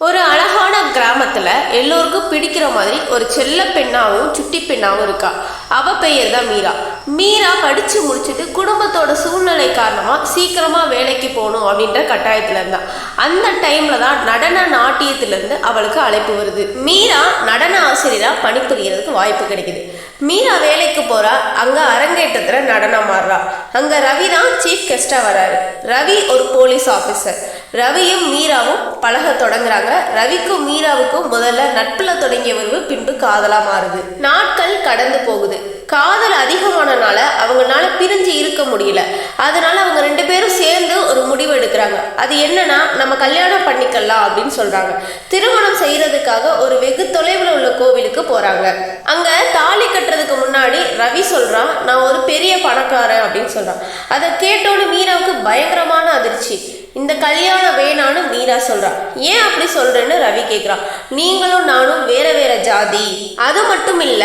ஒரு அழகான கிராமத்துல எல்லோருக்கும் பிடிக்கிற மாதிரி ஒரு செல்ல பெண்ணாவும் சுட்டி பெண்ணாவும் இருக்கா. அவ பெயர் தான் மீரா. மீரா படிச்சு முடிச்சுட்டு குடும்பத்தோட சூழ்நிலை காரணமா சீக்கிரமா வேலைக்கு போகணும் அப்படின்ற கட்டாயத்துல இருந்தா. அந்த டைம்ல தான் நடன நாட்டியத்துல இருந்து அவளுக்கு அழைப்பு வருது. மீரா நடன ஆசிரியரா பணிபுரியறதுக்கு வாய்ப்பு கிடைக்குது. மீரா வேலைக்கு போறா. அங்க அரங்கேற்றத்துல நடனம் ஆடுறா. அங்க ரவி தான் சீஃப் கெஸ்டா வராரு. ரவி ஒரு போலீஸ் ஆபீசர் ரவியும் மீராவும் பழக தொடங்குறாங்க. ரவிக்கும் மீராவுக்கும் முதல்ல நட்புல தொடங்கிய உறவு பின்பு காதலா மாறுது. நாட்கள் கடந்து போகுது. காதல் அதிகமானனால அவங்கனால பிரிஞ்சு இருக்க முடியல. அதனால அவங்க ரெண்டு பேரும் சேர்ந்து ஒரு முடிவு எடுக்கிறாங்க. அது என்னன்னா நம்ம கல்யாணம் பண்ணிக்கலாம் அப்படின்னு சொல்றாங்க. திருமணம் செய்யறதுக்காக ஒரு வெகு தொலைவில் உள்ள கோவிலுக்கு போறாங்க. அங்க தாலி கட்டுறதுக்கு முன்னாடி ரவி சொல்றான் நான் ஒரு பெரிய பணக்காரன் அப்படின்னு சொல்றான். அதை கேட்டோன்னு மீராவுக்கு பயங்கரமான அதிர்ச்சி. இந்த கல்யாணம் வேணான்னு மீரா சொல்றா. ஏன் அப்படி சொல்றேன்னு ரவி கேக்குறான் நீங்களும் நானும் வேற வேற ஜாதி. அது மட்டும் இல்ல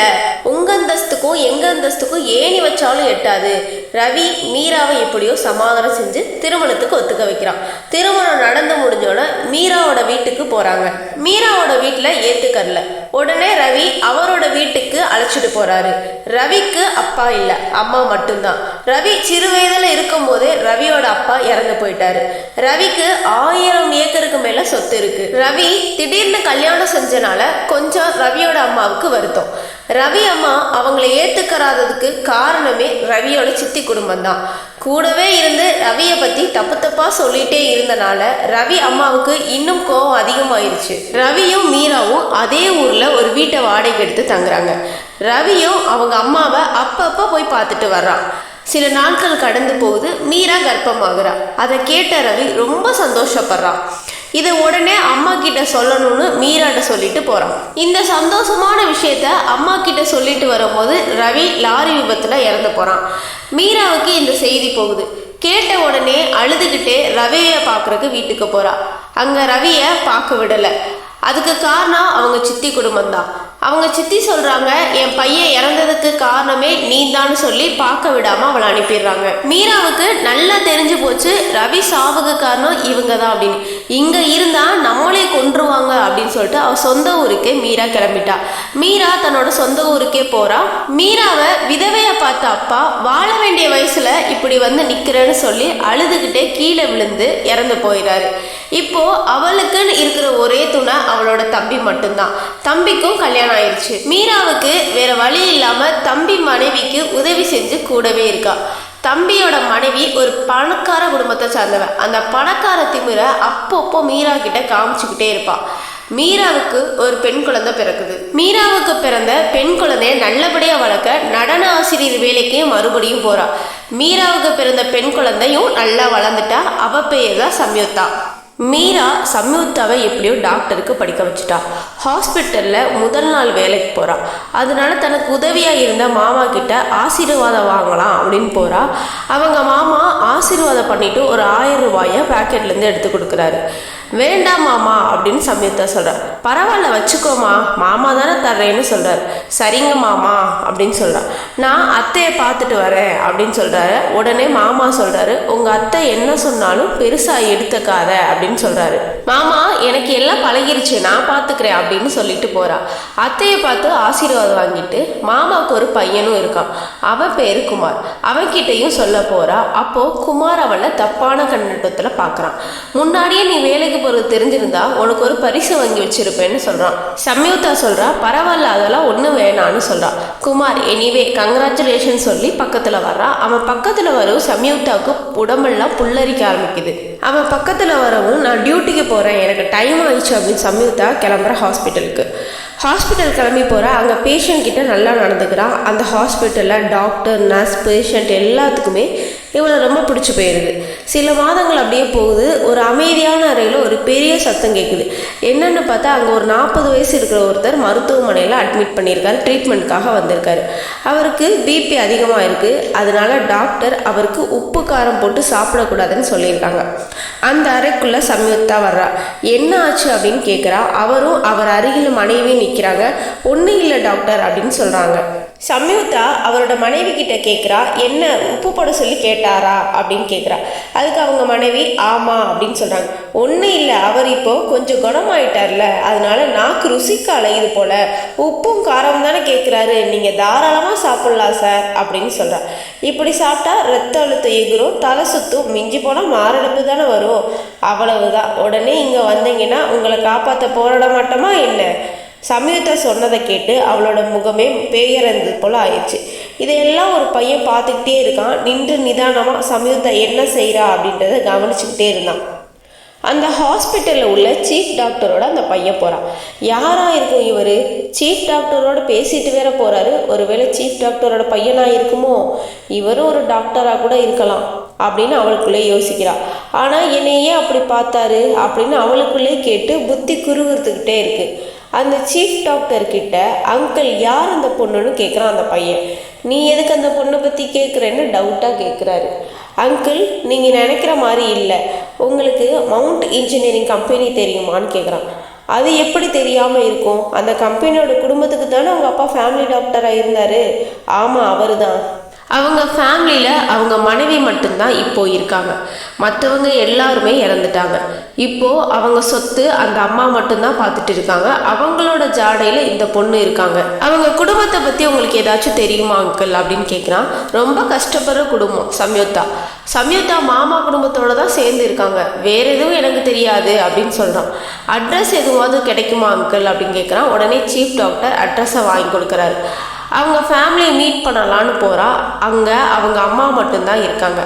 உங்க அந்தஸ்துக்கும் எங்க அந்தஸ்துக்கும் ஏணி வச்சாலும் எட்டாது. ரவி மீராவை எப்படியோ சமாதானம் செஞ்சு திருமணத்துக்கு ஒத்துக்க வைக்கிறான். திருமணம் நடந்து முடிஞ்சோட மீராவோட வீட்டுக்கு போறாங்க. மீராவோட வீட்டுல ஏத்துக்கறல. உடனே ரவி அவரோட வீட்டுக்கு அழைச்சிட்டு போறாரு. ரவிக்கு அப்பா இல்ல அம்மா மட்டும்தான். ரவி சிறு வயதுல இருக்கும் போதே ரவியோட அப்பா இறந்து போயிட்டாரு. ரவிக்கு ஆயிரம் ஏக்கருக்கு மேல சொத்து இருக்கு. ரவி திடீர்னு கல்யாணம் செஞ்சனால கொஞ்சம் ரவியோட அம்மாவுக்கு வருத்தம். ரவி அம்மா அவங்கள ஏத்துக்கறாததுக்கு காரணமே ரவியோட சித்தி குடும்பம் தான் கூடவே இருந்து ரவியை பத்தி தப்பு தப்பா சொல்லிட்டே இருந்தனால ரவி அம்மாவுக்கு இன்னும் கோவம் அதிகமாயிருச்சு. ரவியும் மீராவும் அதே ஊர்ல ஒரு வீட்டை வாடகை எடுத்து தங்குறாங்க. ரவியும் அவங்க அம்மாவை அப்பப்ப போய் பார்த்துட்டு வர்றான். சில நாட்கள் கடந்து போகுது மீரா கர்ப்பமாகறா. அதை கேட்ட ரவி ரொம்ப சந்தோஷப்படுறான் இதை உடனே அம்மா கிட்ட சொல்லணும்னு மீராட்ட சொல்லிட்டு போறான். இந்த சந்தோஷமான விஷயத்த அம்மா கிட்ட சொல்லிட்டு வரும்போது ரவி லாரி விபத்துல இறந்து போறான். மீராவுக்கு இந்த செய்தி போகுது. கேட்ட உடனே அழுதுகிட்டே ரவியை பார்க்கறதுக்கு வீட்டுக்கு போறா. அங்க ரவியை பார்க்க விடல. அதுக்கு காரணம் அவங்க சித்தி குடும்பம் தான் அவங்க சித்தி சொல்றாங்க என் பையன் இறந்ததுக்கு காரணமே நீ தான் சொல்லி பார்க்க விடாம அவளை அனுப்பிடுறாங்க. மீராவுக்கு நல்லா தெரிஞ்சு போச்சு ரவி சாவுக்கு காரணம் இவங்க தான் அப்படின்னு. இங்க இருந்தா நம்மளே கொன்றுவாங்க அப்படின்னு சொல்லிட்டு அவ சொந்த ஊருக்கே மீரா கிளம்பிட்டா. மீரா தன்னோட சொந்த ஊருக்கே போறா. மீராவை விதவைய பார்த்த அப்பா வாழ வேண்டிய வயசுல இப்படி வந்து நிக்கிறேன்னு சொல்லி அழுதுகிட்டே கீழே விழுந்து இறந்து போயிடாரு இப்போ அவளுக்குன்னு இருக்கிற ஒரே துணை அவளோட தம்பி மட்டும்தான். தம்பிக்கும் கல்யாணம் ஆயிடுச்சு மீராவுக்கு வேற வழி இல்லாம தம்பி மனைவிக்கு உதவி செஞ்சு கூடவே இருக்கா. தம்பியோட மனைவி ஒரு பணக்கார குடும்பத்தை சார்ந்தவன் அந்த பணக்கார திமிரை அப்பப்போ மீரா கிட்ட காமிச்சுக்கிட்டே இருப்பான் மீராவுக்கு ஒரு பெண் குழந்தை பிறக்குது. மீராவுக்கு பிறந்த பெண் குழந்தைய நல்லபடியா வளர்க்க நடன ஆசிரியர் வேலைக்கு மறுபடியும் போறா. மீராவுக்கு பிறந்த பெண் குழந்தையும் நல்லா வளர்ந்துட்டா. அவ பெயர் தான் சம்யுக்தா. மீரா சம்யுக்தாவை எப்படியோ டாக்டருக்கு படிக்க வச்சுட்டா. ஹாஸ்பிட்டலில் முதல் நாள் வேலைக்கு போகிறா அதனால தனக்கு உதவியாக இருந்த மாமா கிட்ட ஆசீர்வாதம் வாங்கலாம் அப்படின்னு போகிறா அவங்க மாமா ஆசீர்வாதம் பண்ணிட்டு ஒரு ஆயிரம் ரூபாயை பேக்கெட்லேருந்து எடுத்து கொடுக்குறாரு. வேண்டாம் மாமா அப்படின்னு சம்யுக்தா சொல்கிறார் பரவாயில்ல வச்சுக்கோமா. மாமா தானே தர்றேன்னு சொல்கிறார் சரிங்க மாமா அப்படின்னு சொல்கிறார் நான் அத்தையை பார்த்துட்டு வரேன் அப்படின்னு சொல்கிறாரு உடனே மாமா சொல்கிறாரு உங்கள் அத்தை என்ன சொன்னாலும் பெருசாக எடுத்துக்காத அப்படின்னு சொல்கிறாரு மாமா எனக்கு எல்லாம் பழகிருச்சு நான் பார்த்துக்கிறேன் அப்படின்னு சொல்லிட்டு போகிறா அத்தையை பார்த்து ஆசீர்வாதம் வாங்கிட்டு மாமாவுக்கு ஒரு பையனும் இருக்கான். அவன் பேர் குமார். அவன்கிட்டையும் சொல்ல போகிறா அப்போது குமார் அவளை தப்பான கண்ணோட்டத்தில் பார்க்குறான் முன்னாடியே நீ வேலைக்கு போகிறது தெரிஞ்சிருந்தா உனக்கு ஒரு பரிசு வாங்கி வச்சிருப்பேன்னு சொல்கிறான் சம்யுக்தா சொல்கிறா பரவாயில்ல அதெல்லாம் ஒன்றும் வேணான்னு சொல்கிறான் குமார் எனிவே கங்க்ராச்சுலேஷன் சொல்லி பக்கத்தில் வர்றான் அவன் பக்கத்தில் வரவும் சம்யுக்தாவுக்கு உடம்பெல்லாம் புல்லரிக்க ஆரம்பிக்குது. அவன் பக்கத்தில் வரவும் நான் டியூட்டிக்கு போகிறேன் எனக்கு டைம் ஆயிடுச்சு அப்படின்னு சம்யுக்தா கிளம்புற ஹாஸ்பிட்டலுக்கு ஹாஸ்பிட்டல் கிளம்பி போகிற அங்கே பேஷண்ட் கிட்ட நல்லா நடந்துக்கிறான் அந்த ஹாஸ்பிட்டலில் டாக்டர் நர்ஸ் பேஷண்ட் எல்லாத்துக்குமே இவளை ரொம்ப பிடிச்சி போயிடுது சில மாதங்கள் அப்படியே போகுது. ஒரு அமைதியான அறையில் ஒரு பெரிய சத்தம் கேட்குது என்னென்னு பார்த்தா அங்கே ஒரு நாற்பது வயசு இருக்கிற ஒருத்தர் மருத்துவமனையில் அட்மிட் பண்ணியிருக்காரு. ட்ரீட்மெண்ட்காக வந்திருக்காரு. அவருக்கு பிபி அதிகமாக இருக்குது அதனால டாக்டர் அவருக்கு உப்பு காரம் போட்டு சாப்பிடக்கூடாதுன்னு சொல்லியிருக்காங்க. அந்த அறைக்குள்ளே சம்யுக்தா வர்றா. என்ன ஆச்சு? அப்படின்னு கேட்குறா அவரும் அவர் அருகில் மனைவி நிற்கிறாங்க ஒன்றும் இல்லை டாக்டர் அப்படின்னு சொல்கிறாங்க சம்யுக்தா அவரோட மனைவி கிட்ட கேட்குறா என்ன உப்பு போட சொல்லி கேட்டாரா? அப்படின்னு கேட்குறா அதுக்கு அவங்க மனைவி ஆமா அப்படின்னு சொல்கிறாங்க ஒன்றும் இல்லை அவர் இப்போ கொஞ்சம் குணமாயிட்டார்ல. அதனால நாக்கு ருசிக்க அலையுது போல. உப்பும் காரம் தானே கேட்குறாரு நீங்கள் தாராளமாக சாப்பிட்லாம் சார் அப்படின்னு சொல்கிறார் இப்படி சாப்பிட்டா ரத்த அழுத்தம் எகிரும் தலை சுத்தும் மிஞ்சி போனால் மாரடைப்பு தானே வரும். அவ்வளவுதான். உடனே இங்கே வந்தீங்கன்னா உங்களை காப்பாற்ற போராட மாட்டோமா என்ன? சமயத்தை சொன்னதை கேட்டு அவளோட முகமே பேயறந்தது போல் ஆயிடுச்சு. இதையெல்லாம் ஒரு பையன் பார்த்துக்கிட்டே இருக்கான். நின்று நிதானமாக சமயத்தை என்ன செய்கிறா அப்படின்றத கவனிச்சுக்கிட்டே இருந்தான். அந்த ஹாஸ்பிட்டலில் உள்ள சீஃப் டாக்டரோட அந்த பையன் போகிறான் யாராக இருக்கும் இவர்? சீஃப் டாக்டரோட பேசிட்டு வேற போகிறாரு ஒருவேளை சீஃப் டாக்டரோட பையனாக இருக்குமோ? இவரும் ஒரு டாக்டராக கூட இருக்கலாம் அப்படின்னு அவளுக்குள்ளே யோசிக்கிறாள் ஆனால் என்னையே அப்படி பார்த்தாரு அப்படின்னு அவளுக்குள்ளே கேட்டு புத்தி குறுகுறுத்துக்கிட்டே இருக்குது அந்த சீஃப் டாக்டர் கிட்ட அங்கிள் யார் அந்த பொண்ணுன்னு கேட்குறான் அந்த பையன். நீ எதுக்கு அந்த பொண்ணை பற்றி கேட்குறேன்னு டவுட்டாக கேட்குறாரு அங்கிள் நீங்கள் நினைக்கிற மாதிரி இல்லை. உங்களுக்கு மவுண்ட் இன்ஜினியரிங் கம்பெனி தெரியுமான்னு கேட்குறான் அது எப்படி தெரியாமல் இருக்கும்? அந்த கம்பெனியோட குடும்பத்துக்கு தானே அவங்க அப்பா ஃபேமிலி டாக்டராக இருந்தார். ஆமாம் அவர் தான் அவங்க ஃபேமிலியில் அவங்க மனைவி மட்டும்தான் இப்போ இருக்காங்க. மற்றவங்க எல்லாருமே இறந்துட்டாங்க. இப்போ அவங்க சொத்து அந்த அம்மா மட்டும்தான் பார்த்துட்டு இருக்காங்க. அவங்களோட ஜாடையில் இந்த பொண்ணு இருக்காங்க. அவங்க குடும்பத்தை பற்றி உங்களுக்கு ஏதாச்சும் தெரியுமா அங்கிள் அப்படின்னு கேட்குறான் ரொம்ப கஷ்டப்படுற குடும்பம் சம்யுக்தா. சம்யுக்தா மாமா குடும்பத்தோடு தான் சேர்ந்து இருக்காங்க. வேற எதுவும் எனக்கு தெரியாது அப்படின்னு சொல்கிறான் அட்ரஸ் எதுவாவது கிடைக்குமா அங்கிள் அப்படின்னு கேட்குறான் உடனே சீஃப் டாக்டர் அட்ரஸை வாங்கி கொடுக்குறாரு. அவங்க ஃபேமிலியை மீட் பண்ணலான்னு போகிறா அங்கே அவங்க அம்மா மட்டும்தான் இருக்காங்க.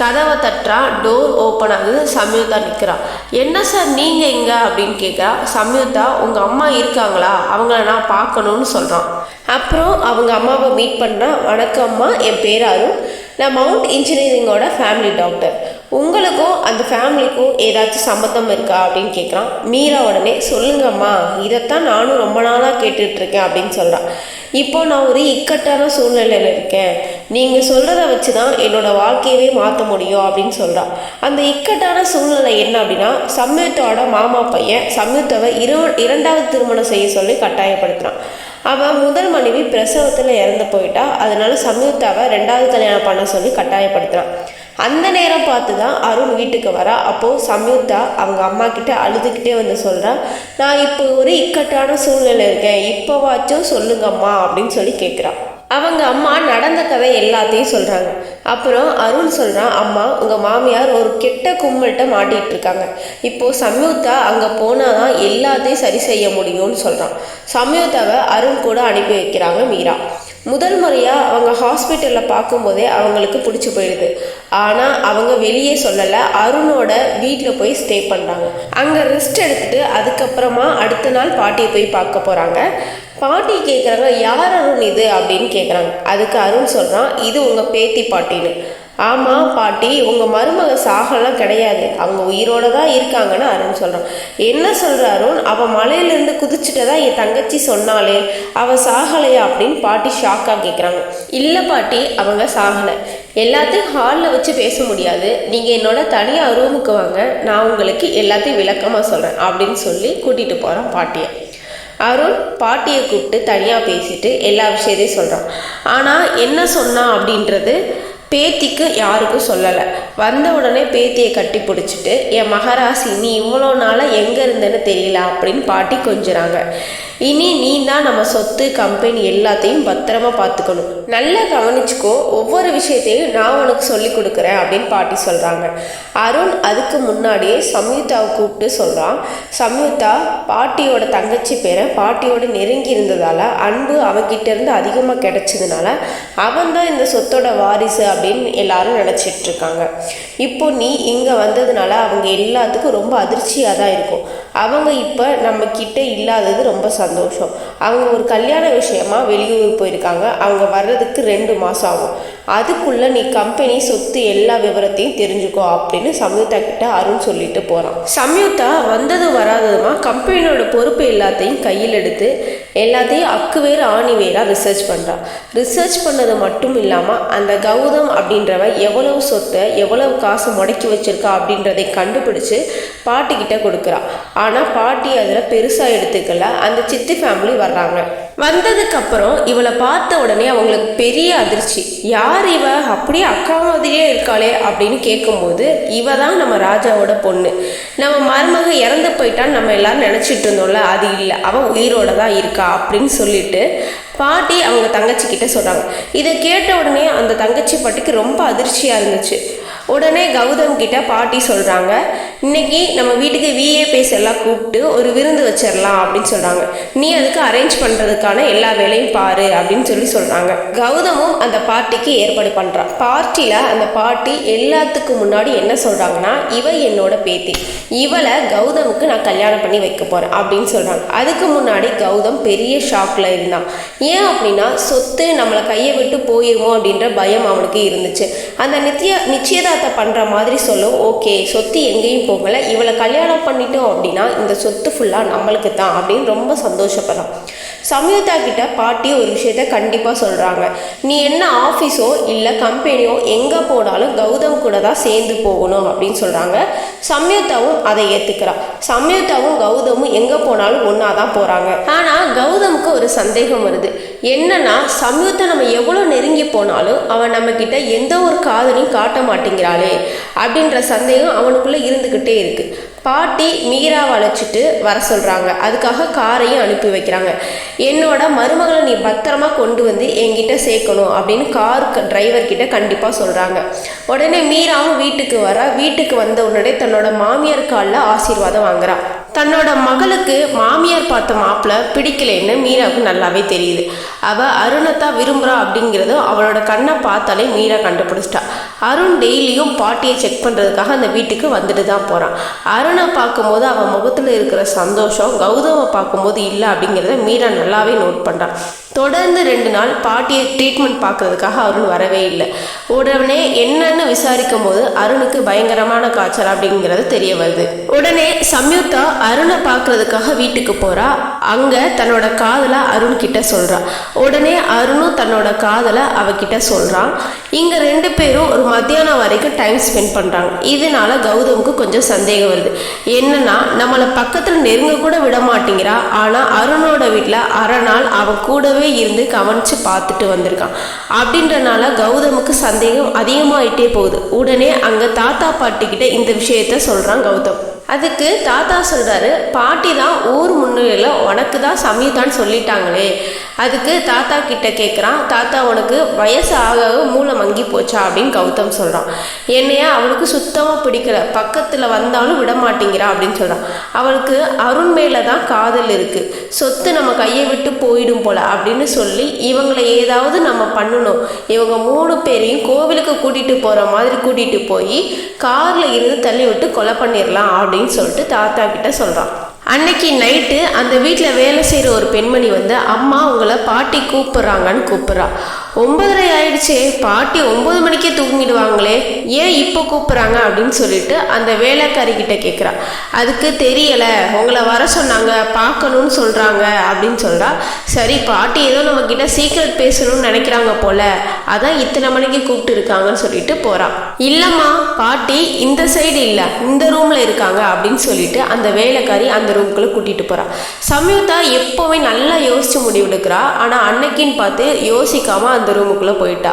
கதவை தட்டுறா டோர் ஓப்பன் ஆகுது சம்யுக்தா நிற்கிறா என்ன சார் நீங்கள் எங்கே அப்படின்னு கேட்குறா சம்யுக்தா உங்கள் அம்மா இருக்காங்களா? அவங்கள நான் பார்க்கணுன்னு சொல்கிறான் அப்புறம் அவங்க அம்மாவை மீட் பண்ணால் வணக்கம் அம்மா என் பேர் அருண். நான் மவுண்ட் இன்ஜினியரிங்கோட ஃபேமிலி டாக்டர் உங்களுக்கும் அந்த ஃபேமிலிக்கும் ஏதாச்சும் சம்மந்தம் இருக்கா? அப்படின்னு கேட்குறான் மீரா உடனே சொல்லுங்கம்மா. இதைத்தான் நானும் ரொம்ப நாளாக கேட்டுட்ருக்கேன் அப்படின்னு சொல்கிறான் இப்போ நான் ஒரு இக்கட்டான சூழ்நிலையில் இருக்கேன். நீங்கள் சொல்கிறத வச்சு தான் என்னோடய வாழ்க்கையவே மாற்ற முடியும் அப்படின்னு சொல்கிறான் அந்த இக்கட்டான சூழ்நிலை என்ன அப்படின்னா சம்யுத்தோட மாமா பையன் சம்யுக்தாவை இரு இரண்டாவது திருமணம் செய்ய சொல்லி கட்டாயப்படுத்துகிறான் அவன் முதல் மனைவி பிரசவத்தில் இறந்து போயிட்டா அதனால சம்யுக்தாவை ரெண்டாவது கல்யாணம் பண்ண சொல்லி கட்டாயப்படுத்துகிறான் அந்த நேரம் பார்த்து தான் அருண் வீட்டுக்கு வரா. அப்போது சம்யுக்தா அவங்க அம்மா கிட்ட அழுதுகிட்டே வந்து சொல்கிறா நான் இப்போ ஒரு இக்கட்டான சூழ்நிலை இருக்கேன். இப்போவாச்சும் சொல்லுங்கம்மா அப்படின்னு சொல்லி கேட்குறான் அவங்க அம்மா நடந்த கதை எல்லாத்தையும் சொல்கிறாங்க அப்புறம் அருண் சொல்கிறான் அம்மா உங்கள் மாமியார் ஒரு கெட்ட கும்பல்கிட்ட மாட்டிகிட்டு இருக்காங்க இப்போது சம்யுக்தா அங்கே போனால் தான் எல்லாத்தையும் சரி செய்ய முடியும்னு சொல்கிறான் சம்யுக்தாவை அருண் கூட அனுப்பி வைக்கிறாங்க மீரா. முதல் முறையாக அவங்க ஹாஸ்பிட்டலில் பார்க்கும்போதே அவங்களுக்கு பிடிச்சி போயிடுது. ஆனால் அவங்க வெளியே சொல்லலை. அருணோட வீட்டில் போய் ஸ்டே பண்ணுறாங்க அங்கே ரெஸ்ட் எடுத்துட்டு அதுக்கப்புறமா அடுத்த நாள் பாட்டியை போய் பார்க்க போகிறாங்க பாட்டி கேட்குறாங்க யார் அருண் இது? அப்படின்னு கேட்குறாங்க அதுக்கு அருண் சொல்கிறான் இது உங்கள் பேத்தி பாட்டின்னு. ஆமாம் பாட்டி உங்கள் மருமக சாகலாம் கிடையாது. அவங்க உயிரோட தான் இருக்காங்கன்னு அருண் சொல்கிறான் என்ன சொல்கிற அருண்? அவள் மலையிலேருந்து குதிச்சுட்டதா என் தங்கச்சி சொன்னாலே அவள் சாகலையா அப்படின்னு பாட்டி ஷாக்காக கேட்குறாங்க இல்லை பாட்டி அவங்க சாகலை. எல்லாத்தையும் ஹாலில் வச்சு பேச முடியாது. நீங்கள் என்னோட தனியாக ரூமுக்கு வாங்க. நான் உங்களுக்கு எல்லாத்தையும் விளக்கமாக சொல்கிறேன் அப்படின்னு சொல்லி கூட்டிகிட்டு போகிறான் பாட்டியை. அருண் பாட்டியை கூப்பிட்டு தனியாக பேசிட்டு எல்லா விஷயத்தையும் சொல்கிறான் ஆனால் என்ன சொன்னான் அப்படின்றது பேத்திக்கு யாருக்கும் சொல்லலை. வந்த உடனே பேத்தியை கட்டி பிடிச்சிட்டு என் மகராசி நீ இவ்வளோ நாளாக எங்கே இருந்தேன்னு தெரியல அப்படின்னு பாட்டி கொஞ்சுறாங்க. இனி நீ தான் நம்ம சொத்து கம்பெனி எல்லாத்தையும் பத்திரமா பார்த்துக்கணும். நல்லா கவனிச்சுக்கோ ஒவ்வொரு விஷயத்தையும் நான் உனக்கு சொல்லி கொடுக்குறேன் அப்படின்னு பாட்டி சொல்கிறாங்க அருண் அதுக்கு முன்னாடியே சம்யுக்தாவை கூப்பிட்டு சொல்கிறான் சம்யுக்தா பாட்டியோட தங்கச்சி பேரை பாட்டியோட நெருங்கி இருந்ததால் அன்பு அவகிட்ட இருந்து அதிகமாக கிடைச்சதுனால அவன் தான் இந்த சொத்தோட வாரிசு அப்படின்னு எல்லாரும் நினச்சிட்டு இருக்காங்க. இப்போ நீ இங்கே வந்ததுனால அவங்க எல்லாத்துக்கும் ரொம்ப அதிர்ச்சியாக தான் இருக்கும். அவங்க இப்போ நம்ம கிட்ட இல்லாதது ரொம்ப சந்தோஷம். அவங்க ஒரு கல்யாண விஷயமா வெளியூர் போயிருக்காங்க. அவங்க வர்றதுக்கு ரெண்டு மாதம் ஆகும். அதுக்குள்ளே நீ கம்பெனி சொத்து எல்லா விவரத்தையும் தெரிஞ்சுக்கோ அப்படின்னு சம்யுக்தா கிட்ட அருண் சொல்லிட்டு போகிறான் சம்யுக்தா வந்தது வராததுமா கம்பெனியோட பொறுப்பு எல்லாத்தையும் கையில் எடுத்து எல்லாத்தையும் அக்கு வேறு ஆணி வேறாக ரிசர்ச் பண்ணுறான் ரிசர்ச் பண்ணது மட்டும் இல்லாமல் அந்த கௌதம் அப்படின்றவன் எவ்வளவு சொத்தை எவ்வளவு காசு முடக்கி வச்சிருக்கா அப்படின்றதை கண்டுபிடிச்சு பாட்டிக்கிட்ட கொடுக்குறான் ஆனால் பாட்டி அதில் பெருசாக எடுத்துக்கல. அந்த சித்தி ஃபேமிலி வர்றாங்க. வந்ததுக்கப்புறம் இவளை பார்த்த உடனே அவங்களுக்கு பெரிய அதிர்ச்சி. யார் இவ? அப்படியே அக்கா மாதிரியே இருக்காளே அப்படின்னு கேட்கும்போது இவ தான் நம்ம ராஜாவோட பொண்ணு. நம்ம மருமக இறந்து போயிட்டான்னு நம்ம எல்லாரும் நினச்சிட்டு இருந்தோம்ல அது இல்லை. அவன் உயிரோட தான் இருக்கா அப்படின்னு சொல்லிட்டு பாட்டி அவங்க தங்கச்சி கிட்ட சொல்கிறாங்க இதை கேட்ட உடனே அந்த தங்கச்சி பாட்டிக்கு ரொம்ப அதிர்ச்சியாக இருந்துச்சு. உடனே கௌதம் கிட்ட பாட்டி சொல்கிறாங்க இன்னைக்கு நம்ம வீட்டுக்கு விஏபிஎஸ் எல்லாம் கூப்பிட்டு ஒரு விருந்து வச்சிடலாம் அப்படின்னு சொல்கிறாங்க நீ அதுக்கு அரேஞ்ச் பண்ணுறதுக்கான எல்லா வேலையும் பாரு அப்படின்னு சொல்லி சொல்கிறாங்க கௌதமும் அந்த பார்ட்டிக்கு ஏற்பாடு பண்ணுறான் பார்ட்டியில் அந்த பாட்டி எல்லாத்துக்கும் முன்னாடி என்ன சொல்கிறாங்கன்னா இவ என்னோட பேத்தி. இவளை கௌதமுக்கு நான் கல்யாணம் பண்ணி வைக்க போகிறேன் அப்படின்னு சொல்கிறாங்க அதுக்கு முன்னாடி கௌதம் பெரிய ஷாக்கில் இருந்தான். ஏன் அப்படின்னா சொத்து நம்மளை கையை விட்டு போயிருமோ அப்படின்ற பயம் அவனுக்கு இருந்துச்சு. அந்த நித்திய நிச்சயதார்த்தம் பண்ணுற மாதிரி சொல்லும் ஓகே சொத்து எங்கேயும் போகலை. இவளை கல்யாணம் பண்ணிட்டோம் அப்படின்னா இந்த சொத்து ஃபுல்லாக நம்மளுக்கு தான் அப்படின்னு ரொம்ப சந்தோஷப்படுறான். சம்யுக்தா கிட்ட பாட்டி ஒரு விஷயத்த கண்டிப்பாக சொல்கிறாங்க நீ என்ன ஆஃபீஸோ இல்லை கம்பெனியோ எங்கே போனாலும் கௌதம் கூட தான் சேர்ந்து போகணும் அப்படின்னு சொல்கிறாங்க சம்யுக்தாவும் அதை ஏற்றுக்கிறா சம்யுக்தாவும் கௌதமும் எங்கே போனாலும் ஒன்றா தான் போகிறாங்க ஆனால் கௌதமுக்கு ஒரு சந்தேகம் வருது. என்னன்னா சம்யுக்தா நம்ம எவ்வளோ நெருங்கி போனாலும் அவன் நம்மக்கிட்ட எந்த ஒரு காதலையும் காட்ட மாட்டேங்கிறாளே அப்படின்ற சந்தேகம் அவனுக்குள்ளே இருந்துக்கிட்டே இருக்குது பாட்டி மீராவை அழைச்சிட்டு வர சொல்கிறாங்க அதுக்காக காரையும் அனுப்பி வைக்கிறாங்க. என்னோட மருமகளை நீ பத்திரமா கொண்டு வந்து என்கிட்ட சேர்க்கணும் அப்படின்னு கார் டிரைவர் கிட்ட கண்டிப்பாக சொல்கிறாங்க உடனே மீராவும் வீட்டுக்கு வர. வீட்டுக்கு வந்த உடனே தன்னோட மாமியார் காலில் ஆசீர்வாதம் வாங்குறான் தன்னோட மகளுக்கு மாமியார் பார்த்த மாப்பிள்ள பிடிக்கலைன்னு மீராவுக்கு நல்லாவே தெரியுது. அவள் அருணத்தா விரும்புகிறா அப்படிங்கிறது அவளோட கண்ணை பார்த்தாலே மீரா கண்டுபிடிச்சிட்டா. அருண் டெய்லியும் பாட்டியை செக் பண்ணுறதுக்காக அந்த வீட்டுக்கு வந்துட்டு தான் போகிறான் அருணை பார்க்கும்போது அவன் முகத்தில் இருக்கிற சந்தோஷம் கௌதமை பார்க்கும்போது இல்லை அப்படிங்கிறத மீரா நல்லாவே நோட் பண்ணுறான் தொடர்ந்து ரெண்டு நாள் பாட்டியை ட்ரீட்மெண்ட் பார்க்கறதுக்காக அருண் வரவே இல்லை. உடனே என்னன்னு விசாரிக்கும் போது அருணுக்கு பயங்கரமான காய்ச்சல் அப்படிங்கிறது தெரிய வருது. உடனே சம்யுக்தா அருணை பார்க்கறதுக்காக வீட்டுக்கு போறா. அங்கே தன்னோட காதலை அருண் கிட்ட சொல்கிறான் உடனே அருணும் தன்னோட காதலை அவகிட்ட சொல்கிறான் இங்கே ரெண்டு பேரும் ஒரு மத்தியானம் வரைக்கும் டைம் ஸ்பெண்ட் பண்ணுறாங்க இதனால கௌதமுக்கு கொஞ்சம் சந்தேகம் வருது. என்னன்னா நம்மளை பக்கத்தில் நெருங்க கூட விட மாட்டேங்கிறா. ஆனால் அருணோட வீட்டில் அரை நாள் அவன் கூடவே இருந்து கவனித்து பார்த்துட்டு வந்திருக்கான். அப்படின்றனால கௌதமுக்கு சந்தேகம் அதிகமாயிட்டே போகுது. உடனே அங்கே தாத்தா பாட்டிக்கிட்ட இந்த விஷயத்த சொல்கிறான் கௌதம். அதுக்கு தாத்தா சொல்கிறாரு பாட்டி தான் ஊர் முன்னிலையில் உனக்கு தான் சமீதான்னு சொல்லிட்டாங்களே. அதுக்கு தாத்தா கிட்ட கேட்குறான் தாத்தா உனக்கு வயசு ஆக ஆக மூளை மங்கி போச்சா? அப்படின்னு கௌதம் சொல்கிறான் என்னையா அவளுக்கு சுத்தமாக பிடிக்கல. பக்கத்தில் வந்தாலும் விட மாட்டேங்கிறா அப்படின்னு சொல்கிறான் அவளுக்கு அருண் மேலே தான் காதல் இருக்குது சொத்து நம்ம கையை விட்டு போயிடும் போல அப்படின்னு சொல்லி இவங்களை ஏதாவது நம்ம பண்ணணும். இவங்க மூணு பேரையும் கோவிலுக்கு கூட்டிகிட்டு போகிற மாதிரி கூட்டிகிட்டு போய் காரில் இருந்து தள்ளி விட்டு கொலை பண்ணிடலாம் அப்படின்னு சொல்லிட்டு தாத்தா கிட்ட சொல்கிறான் அன்னைக்கு நைட்டு அந்த வீட்டில் வேலை செய்கிற ஒரு பெண்மணி வந்து அம்மா உங்களை பாட்டி கூப்பிட்றாங்கன்னு கூப்பிட்றா. ஒன்பதரை ஆயிடுச்சு பாட்டி ஒம்பது மணிக்கே தூங்கிடுவாங்களே ஏன் இப்போ கூப்பிட்றாங்க அப்படின்னு சொல்லிட்டு அந்த வேலைக்காரி கிட்ட கேட்குறா அதுக்கு தெரியலை உங்களை வர சொன்னாங்க பார்க்கணும்னு சொல்கிறாங்க அப்படின்னு சொல்கிறா சரி பாட்டி ஏதோ நம்மக்கிட்ட சீக்கிரம் பேசணும்னு நினைக்கிறாங்க போல அதான் இத்தனை மணிக்கு கூப்பிட்டு இருக்காங்கன்னு சொல்லிட்டு போகிறான் இல்லைம்மா பாட்டி இந்த சைடு இல்லை இந்த ரூமில் இருக்காங்க அப்படின்னு சொல்லிட்டு அந்த வேலைக்காரி அந்த ரூம்குள்ளே கூட்டிகிட்டு போகிறான் சம்யுக்தா எப்போவுமே நல்லா யோசித்து முடிவெடுக்கிறா. ஆனால் அன்னைக்குன்னு பார்த்து யோசிக்காமல் அந்த ரூமுக்குள்ளே போயிட்டா.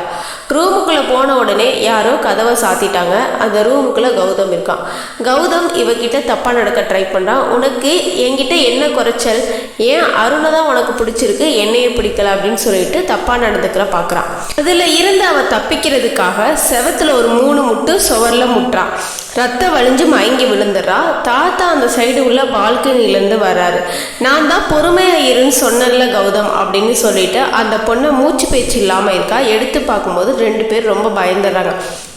ரூமுக்குள்ளே போன உடனே யாரோ கதவை சாத்திட்டாங்க. அந்த ரூமுக்குள்ளே கௌதம் இருக்கான். கௌதம் இவகிட்ட தப்பாக நடக்க ட்ரை பண்ணுறான் உனக்கு என்கிட்ட என்ன குறைச்சல்? ஏன் அருணை தான் உனக்கு பிடிச்சிருக்கு? என்னையே பிடிக்கல அப்படின்னு சொல்லிட்டு தப்பாக நடந்துக்கிற பார்க்குறான் அதில் இருந்து அவன் தப்பிக்கிறதுக்காக செவத்தில் ஒரு மூணு முட்டு சுவரில் முட்டுறான். ரத்தம் வழிஞ்சு மயங்கி விழுந்துடுறா தாத்தா அந்த சைடு உள்ள பால்கனிலேருந்து வராரு. நான் தான் பொறுமையாக இருன்னு சொன்னேன்ல கௌதம் அப்படின்னு சொல்லிட்டு அந்த பொண்ணை மூச்சு பேச்சு இல்லாமல் இருக்கா. எடுத்து பார்க்கும்போது ரெண்டு பேர் ரொம்ப பயந்துடுறாங்க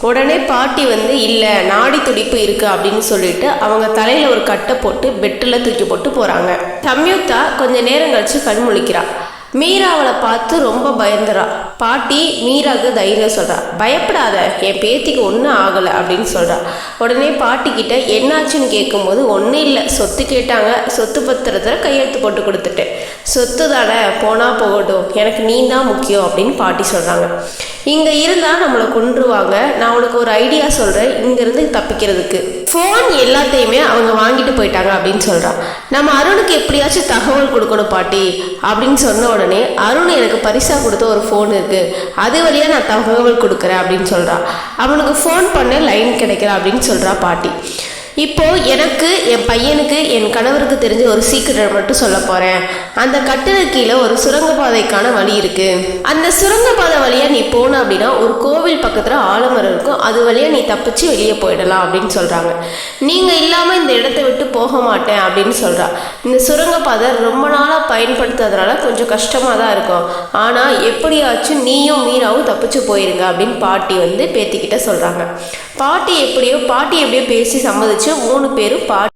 உடனே பாட்டி வந்து இல்லை நாடி துடிப்பு இருக்கு அப்படின்னு சொல்லிட்டு அவங்க தலையில் ஒரு கட்டை போட்டு பெட்டில் தூக்கி போட்டு போகிறாங்க சம்யுக்தா கொஞ்சம் நேரம் கழிச்சு கண் முழிக்கிறா. மீரா அவளை பார்த்து ரொம்ப பயந்துறா. பாட்டி மீராக்கு தைரியம் சொல்றா. பயப்படாத என் பேத்திக்கு ஒன்றும் ஆகலை அப்படின்னு சொல்றா. உடனே பாட்டி கிட்ட என்னாச்சுன்னு கேட்கும்போது ஒன்றும் இல்லை. சொத்து கேட்டாங்க. சொத்து பத்திரத்தில் கையெழுத்து போட்டு கொடுத்துட்டேன் சொத்து தானே போனால் போகட்டும் எனக்கு நீ தான் முக்கியம் அப்படின்னு பாட்டி சொல்கிறாங்க இங்கே இருந்தால் நம்மளை கொன்றுவாங்க. நான் உனக்கு ஒரு ஐடியா சொல்கிறேன் இங்கேருந்து தப்பிக்கிறதுக்கு. ஃபோன் எல்லாத்தையுமே அவங்க வாங்கிட்டு போயிட்டாங்க அப்படின்னு சொல்கிறான் நம்ம அருணுக்கு எப்படியாச்சும் தகவல் கொடுக்கணும் பாட்டி அப்படின்னு சொன்ன உடனே அருண் எனக்கு பரிசாக கொடுத்த ஒரு ஃபோன் இருக்குது அது வழியாக நான் தகவல் கொடுக்குறேன் அப்படின்னு சொல்கிறான் அவனுக்கு ஃபோன் பண்ண லைன் கிடைக்கல அப்படின்னு சொல்கிறா பாட்டி. இப்போ எனக்கு என் பையனுக்கு என் கணவருக்கு தெரிஞ்ச ஒரு சீக்கிரம் மட்டும் சொல்ல போறேன். அந்த கட்டிட கீழே ஒரு சுரங்கப்பாதைக்கான வழி இருக்கு. அந்த சுரங்கப்பாதை வழியா நீ போன அப்படின்னா ஒரு கோவில் பக்கத்துல ஆலமரம் இருக்கும். அது வழியா நீ தப்பிச்சு வெளியே போயிடலாம் அப்படின்னு சொல்றாங்க. நீங்க இல்லாம இந்த இடத்த விட்டு போக மாட்டேன் அப்படின்னு சொல்றா. இந்த சுரங்கப்பாதை ரொம்ப நாளா பயன்படுத்துறதுனால கொஞ்சம் கஷ்டமா தான் இருக்கும். ஆனா எப்படியாச்சும் நீயும் மீனாவும் தப்பிச்சு போயிருங்க அப்படின்னு பாட்டி வந்து பேத்திக்கிட்ட சொல்றாங்க. பாட்டி எப்படியோ பாட்டி எப்படியோ பேசி சம்மதிச்சு மூணு பேரும் பாட்டி